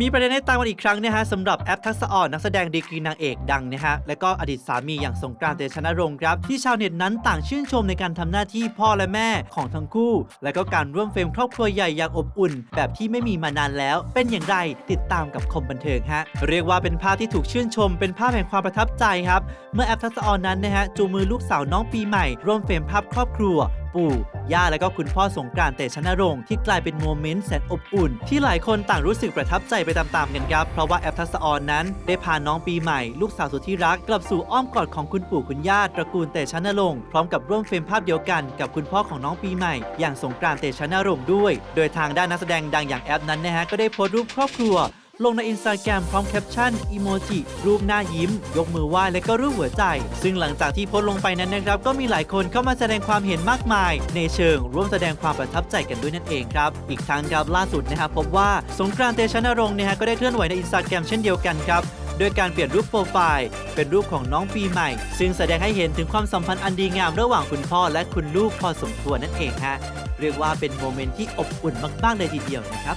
มีประเด็นให้ตามกันอีกครั้งนะฮะสำหรับแอปทักษะอ่อนนักแสดงดีกรีนางเอกดังนะฮะและก็อดีตสามีอย่างสงกรานต์เตชะนรงค์ครับ ที่ชาวเน็ตนั้นต่างชื่นชมในการทำหน้าที่พ่อและแม่ของทั้งคู่ และก็การร่วมเฟรมครอบครัวใหญ่อย่างอบอุ่น แบบที่ไม่มีมานานแล้ว เป็นอย่างไรติดตามกับคมบันเทิงฮะเรียกว่าเป็นภาพที่ถูกชื่นชม เป็นภาพแห่งความประทับใจครับ เมื่อแอปทักษะออนนั้นนะฮะจูงมือลูกสาวน้องปีใหม่ ร่วมเฟรมภาพครอบครัว ปู่ ย่าและก็คุณพ่อสงกรานต์เตชะนรงค์ที่กลายเป็นโมเมนต์แสนอบอุ่น ที่หลายคนต่างรู้สึกประทับใจไปตามๆกันครับ เพราะว่าแอปทักษะออนนั้น ได้พาน้องปีใหม่ ลูกสาวสุดที่รักกลับสู่อ้อมกอดของคุณปู่คุณย่าตระกูลเตชะนรงค์พร้อมกับร่วมเฟรมภาพเดียวกันกับคุณพ่อของน้องปีใหม่ อย่างสงกรานต์เตชะนรงค์ด้วย โดยทางด้านนักแสดงดังอย่างแอปนั้นนะฮะก็ได้โพสต์รูปครอบครัว ลงในอินสตาแกรมพร้อมแคปชั่นอีโมจิรูปหน้ายิ้ม ยกมือไหว้และก็รูปหัวใจ ซึ่งหลังจากที่โพสต์ลงไปนั้นนะครับ ก็มีหลายคนเข้ามาแสดงความเห็นมากมาย ในเชิงร่วมแสดงความประทับใจกันด้วยนั่นเองครับ อีกทั้งครับล่าสุดนะครับพบว่าสงกรานต์เตชะนรงค์นะฮะก็ได้เคลื่อนไหวในอินสตาแกรมเช่นเดียวกันครับโดยการเปลี่ยนรูปโปรไฟล์เป็นรูปของน้องปีใหม่ ซึ่งแสดงให้เห็นถึงความสัมพันธ์อันดีงามระหว่างคุณพ่อและคุณลูกพอสมควรนั่นเองฮะเรียกว่าเป็นโมเมนต์ที่อบอุ่นมากๆเลยทีเดียวนะครับ